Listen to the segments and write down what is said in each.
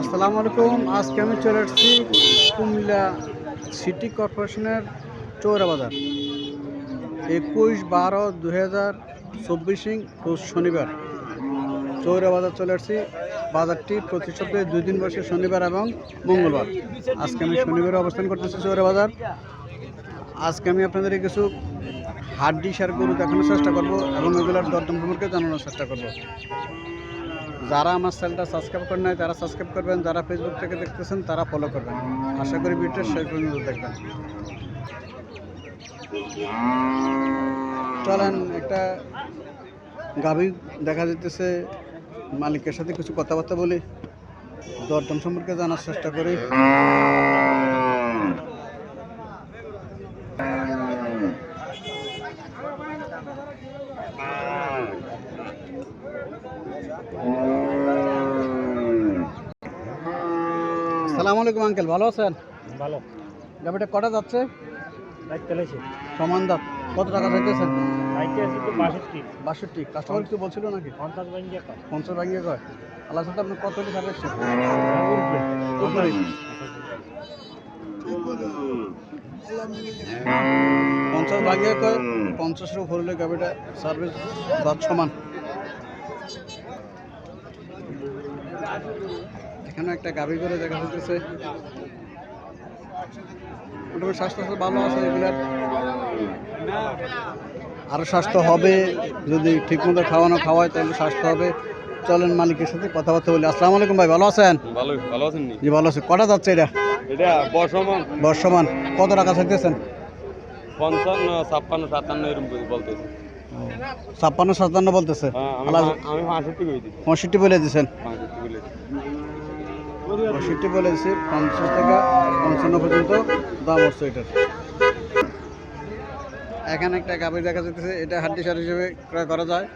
আসসালামু আলাইকুম। আজকে আমি চলে এসেছি কুমিল্লা সিটি কর্পোরেশনের চৌরা বাজার একুশ বারো দু হাজার চব্বিশ রোজ শনিবার। চৌরা বাজার চলে এসেছি বাজারটি প্রতি সপ্তাহে দুই দিন বসে শনিবার এবং মঙ্গলবার। আজকে আমি শনিবারে অবস্থান করতেছি চৌরা বাজার আজকে আমি আপনাদের কিছু হাড্ডি সার গরু দেখানোর চেষ্টা করব এবং এগুলোর দরদাম সম্পর্কে জানানোর চেষ্টা করব। যারা আমার চ্যানেলটা সাবস্ক্রাইব করেন নাই, তারা সাবস্ক্রাইব করবেন, যারা ফেসবুক থেকে দেখতেছেন, তারা ফলো করবেন। আশা করি ভিডিওটা শেষ পর্যন্ত দেখবেন। চলেন, একটা গাভী দেখা যেতেছে মালিকের সাথে কিছু কথাবার্তা বলি। দরদাম সম্পর্কে জানার চেষ্টা করি। আসসালামু আলাইকুম আঙ্কেল। ভালো আছেন? ভালো। গাভীটা কটা যাচ্ছে? সমান দাম। কত টাকা চাইতেছেন? বাষট্টি। কাস্টমার কিছু বলছিল নাকি? পঞ্চাশ ব্যাংকে পঞ্চাশ ভাঙিয়ে কয়। আল্লাহ সাথে আপনি কত উঠবে উপরে। পঞ্চাশ ভাঙিয়ে কয় পঞ্চাশের উপর হলে গাড়িটা সার্ভিস দাঁত সমান। এখানে একটা গাভি করে দেখা যাচ্ছে মোটামুটি স্বাস্থ্য ভালো আছে এগুলার। আরও স্বাস্থ্য হবে যদি ঠিকমতো খাওয়ানো খাওয়ায় তাহলে স্বাস্থ্য হবে। চলেন মালিকের সাথে কথাবার্তা বলি। আসসালামু আলাইকুম ভাই ভালো আছেন? ভালো ভালো আছেন জি ভালো আছে। কটা যাচ্ছে এটা? এটা বর্ষমান। বর্ষমান। কত টাকা চাইতেছেন? পঞ্চান্ন ছাপ্পান্ন সাতান্ন এরকম বলতেছে। ছাপ্পান্ন সাতান্ন বলতেছে। হ্যাঁ, আমি পঁয়ষট্টি বলে দিচ্ছেন। পঁয়ষট্টি বলে দিচ্ছি পঞ্চাশ টাকা পঞ্চান্ন পর্যন্ত দাম হচ্ছে এটার। এখানে একটা গাভীর দেখা যাচ্ছে এটা হাড্ডি সার হিসেবে ক্রয় করা যায়।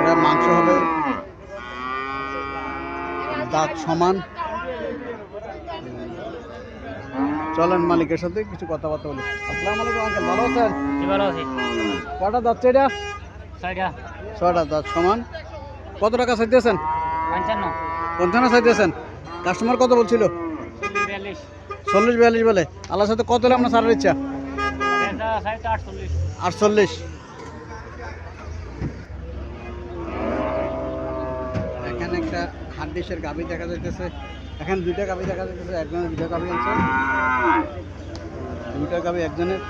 এটা মাংস হবে। দাঁত সমান। চলেন মালিকের সাথে কিছু কথাবার্তা বলি। আসসালামু আলাইকুম আঙ্কেল ভালো আছেন? ভালো আছে। কটা যাচ্ছে এটা ছয়টা। ছয়টা দাঁত সমান। কত টাকা চাইতেছেন? পঞ্চান্ন। পঞ্চান্ন চাইতেছেন? কাস্টমার কত বলছিল? চল্লিশ। বিয়াল্লিশ বলে। আল্লাহর সাথে কত হলে আপনার সারার ইচ্ছা? আটচল্লিশ। এখানে একটা হাড্ডিসের গাভি দেখা যাইতেছে। এখানে দুইটা গাভি দেখা যাইতেছে একজনের দুইটা গাভি আছে। দুইটা গাভি একজনের।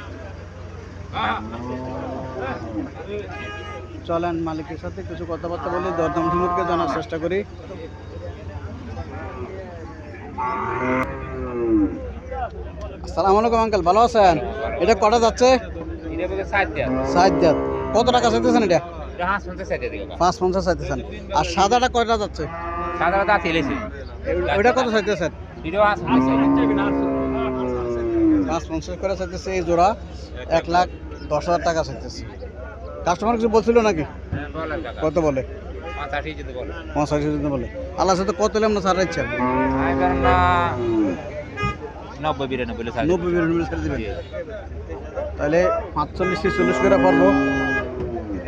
চলেন মালিকের সাথে কিছু কথাবার্তা বলি দরদাম সম্পর্কে জানার চেষ্টা করি। আসসালামু আলাইকুম আঙ্কেল। ভালো আছেন? এটা কটা যাচ্ছে? সাত দাঁত কত টাকা চাইতেছেন এটা? পাঁচ পঞ্চাশ চাইতেছেন। আর সাদাটা কয়টা যাচ্ছে? ওইটা কত চাইতেছেন? পাঁচ পঞ্চাশ করে চাইতেছে এই জোড়া। এক লাখ দশ হাজার টাকা চাইতেছে। কাস্টমার কিছু বলছিল নাকি? কত বলে? পঁচাশি বলে। আল্লাহ সাথে কত হলে আমরা সারা ইচ্ছা নব্বই বিরানব্বই নব্বই মিনিট ছেড়ে দেবেন তাহলে পাঁচচল্লিশ থেকে চল্লিশ করে পড়ব।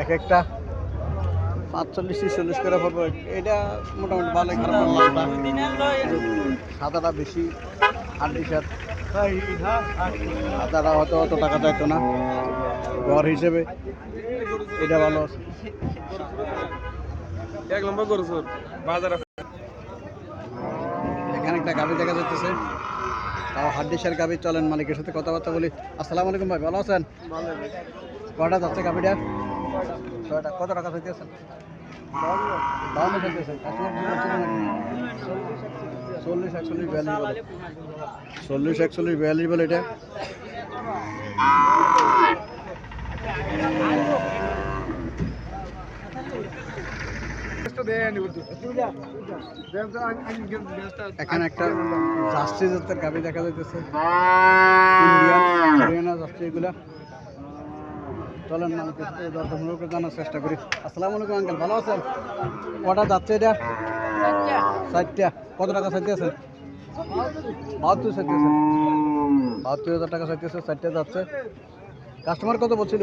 এক একটা। পাঁচচল্লিশ থেকে চল্লিশ করে পড়ব। এটা মোটামুটি ভালো খারাপ সাদাটা বেশি হান্ডি সাত সাদাটা হয়তো অত টাকা চাইতো না। ঘর হিসেবে। এটা ভালো আছে। এক নম্বর করছ বাজার এখানে একটা গাড়ি দেখা যাচ্ছে তাও হাড্ডিসার গাবি চলেন, মালিকের সাথে কথাবার্তা বলি। আসসালামু আলাইকুম ভাই, ভালো আছেন? কটা যাচ্ছে গাবিটা ছয়টা। কত টাকা চাইতেছেন বাউন্ন? চল্লিশ বলে। চল্লিশ একচল্লিশ বিয়াল্লিশ বলে এটা। এখানে একটা জার্সি জাতের গাবি দেখা যাইতেছে। হরিয়ানা জার্সি এগুলা। চলেন জানার চেষ্টা করি। আসসালামু আলাইকুম আঙ্কেল ভালো আছেন? কটা যাচ্ছে এটা? ষাটটা। কত টাকা চাইতেছেন বাহাত্তর বাহাত্তর হাজার টাকা চাইতেছে ষাটটা যাচ্ছে। কাস্টমার কত বলছিল?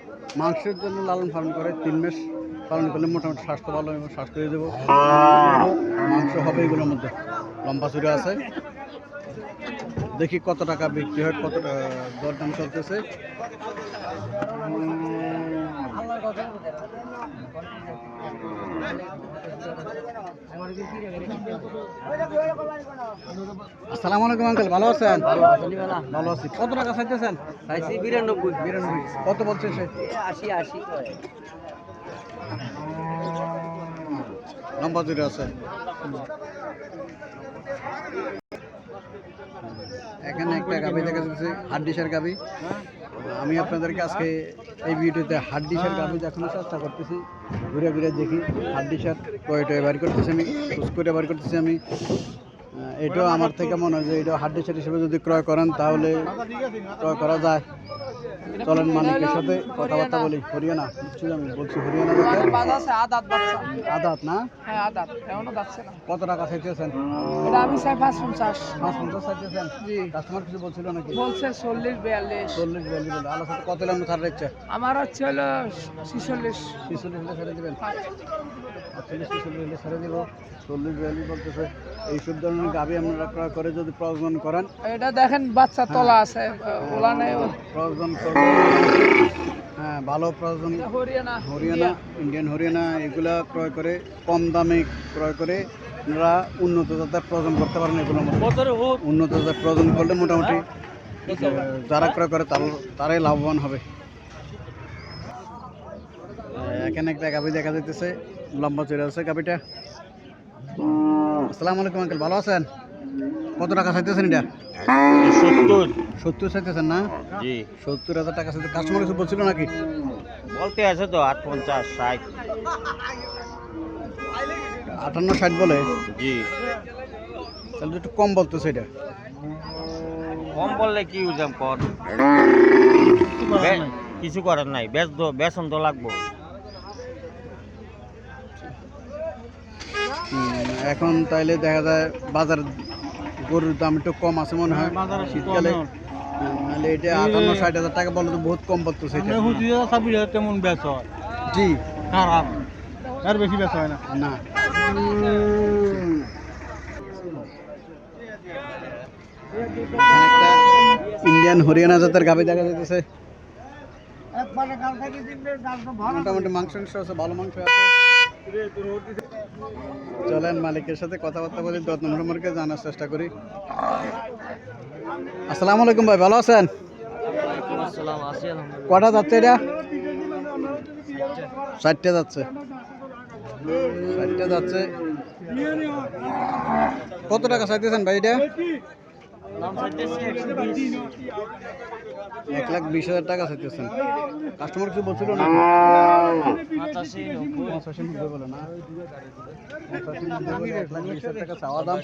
মাংসের জন্য লালন পালন করে, তিন মাস পালন করলে মোটামুটি স্বাস্থ্য ভালো এবং স্বাস্থ্য দিয়ে দেবো মাংস হবে এগুলোর মধ্যে। লম্বা সুরে আছে। দেখি কত টাকা বিক্রি হয়, কত দরদাম চলতেছে। আসসালামু আলাইকুম আঙ্কেল ভালো আছেন? ভালো আছি কত টাকা চাইতেছেন? চাইছি বিরানব্বই বিরানব্বই। কত বলছে সে? আশি আশি। লম্বা জুড়ে আছে। এখানে একটা গাভি দেখা যাচ্ছে, হাড্ডিসের গাবি আমি আপনাদেরকে আজকে এই ভিডিওতে হাড্ডিসের গাবি দেখানোর চেষ্টা করতেছি। ঘুরে ঘুরে দেখি হাড্ডিসের কয়টা বার করতেছি আমি করে বার করতেছি আমি। এটাও আমার থেকে মনে হয় যে এটা হাট ডিশের হিসেবে যদি ক্রয় করেন তাহলে ক্রয় করা যায়। চলেন মালিকের সাথে কথাবার্তা বলি। হরিয়ানা বুঝছি আমি? বলছি হরিয়ানা আদাত না? হ্যাঁ না। কত টাকা চাইতেছেন? এটা আমি চাই পাঁচ পঞ্চাশ। পাঁচ পঞ্চাশ চাইতেছেন? কাস্টমার কিছু বলছিল নাকি? বলছে চল্লিশ বিয়াল্লিশ। চল্লিশ বিয়াল্লিশ বলে আলোচনা কত এলাম ছাড় আমার হচ্ছে হলো ছিচল্লিশ। ছিচল্লিশ ছেড়ে দেবেন। আটচল্লিশ ছিচল্লিশ হলে ছেড়ে দিব চল্লিশ বিয়াল্লিশ বলতেছে এইসব ধরনের গাভি আপনারা ক্রয় করে যদি প্রজনন করেন। এটা দেখেন বাচ্চা তলা আছে ওলা নেই। প্রজনন করলে হ্যাঁ ভালো প্রজনন হরিয়ানা। হরিয়ানা ইন্ডিয়ান হরিয়ানা এগুলা ক্রয় করে কম দামে ক্রয় করে আপনারা উন্নত জাতের প্রজন করতে পারেন এগুলোর মধ্যে। উন্নত জাতের প্রজন করলে মোটামুটি যারা ক্রয় করে তার তারাই লাভবান হবে। এখানে একটা গাভি দেখা যাইতেছে। লম্বা চলে আছে গাভিটা। আসসালামু আলাইকুম আঙ্কেল ভালো আছেন? কত টাকা চাইতেছেন এটা? সত্তর। সত্তর চাইতেছেন না? জি। সত্তর হাজার টাকা চাইতে কাস্টমার কিছু বলছিল নাকি? বলতে আছে তো আট পঞ্চাশ ষাট। আটান্ন ষাট বলে? জি। তাহলে একটু কম বলতেছে এটা। কম বললে কি উজাম কর? কিছু করার নাই। বেশ বেসন তো লাগবো। এখন তাইলে দেখা যায় বাজার গরুর দাম একটু কম আছে মনে হয়। শীতকালে। হ্যাঁ, নাহলে এটা আটান্ন ষাট হাজার টাকা বলে তো বহুত কম পড়তেছে এটা তেমন বেচ হয়। জি। খারাপ আর বেশি বেচ হয় না। না। ইন্ডিয়ান হরিয়ানা জাতের গাভি দেখা যাইতেছে। মোটামুটি মাংস টাংস আছে ভালো মাংস আছে। চলেন মালিকের সাথে কথাবার্তা বলি যত্ন সম্পর্কে জানার চেষ্টা করি। আসসালামু আলাইকুম ভাই, ভালো আছেন? কটা যাচ্ছে এটা? ষাটটা যাচ্ছে। ষাটটা যাচ্ছে। কত টাকা চাইতেছেন ভাই এটা? এক লাখ বিশ হাজার টাকা চাইতেছেন। কাস্টমার কিছু বলছিল না? পঁচাশি নব্বই। বলে না। পঁচাশি নব্বই বলে এক লাখ বিশ হাজার টাকা চাওয়া দাম।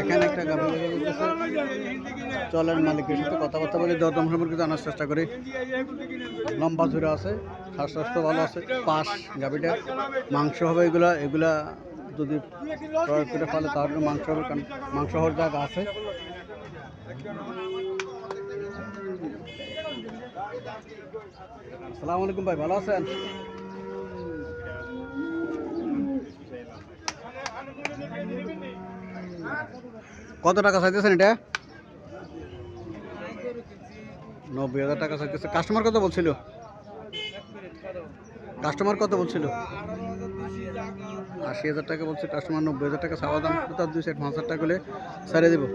এখানে একটা দেখা মালিকের সাথে কথাবার্তা বলে, দরদাম সম্পর্কে জানার চেষ্টা করি। লম্বা ঝুড়ে আছে স্বাস্থ্য ভালো আছে, পাশ গাভিটা, মাংস হবে এগুলা এগুলা যদি ক্রয় করে ফেলে তাহলে মাংস হবে, কারণ মাংস হওয়ার জায়গা আছে। আসসালামু আলাইকুম ভাই, ভালো আছেন? কত টাকা চাইতেছেন এটা? নব্বই হাজার টাকা চাইতেছে। কাস্টমার কত বলছিল? কাস্টমার কত বলছিল? আশি হাজার টাকা বলছে। কাস্টমার নব্বই হাজার টাকা চাওয়া দাম। দুই সাইড পাঁচ হাজার টাকা হলে সারিয়ে দেবো।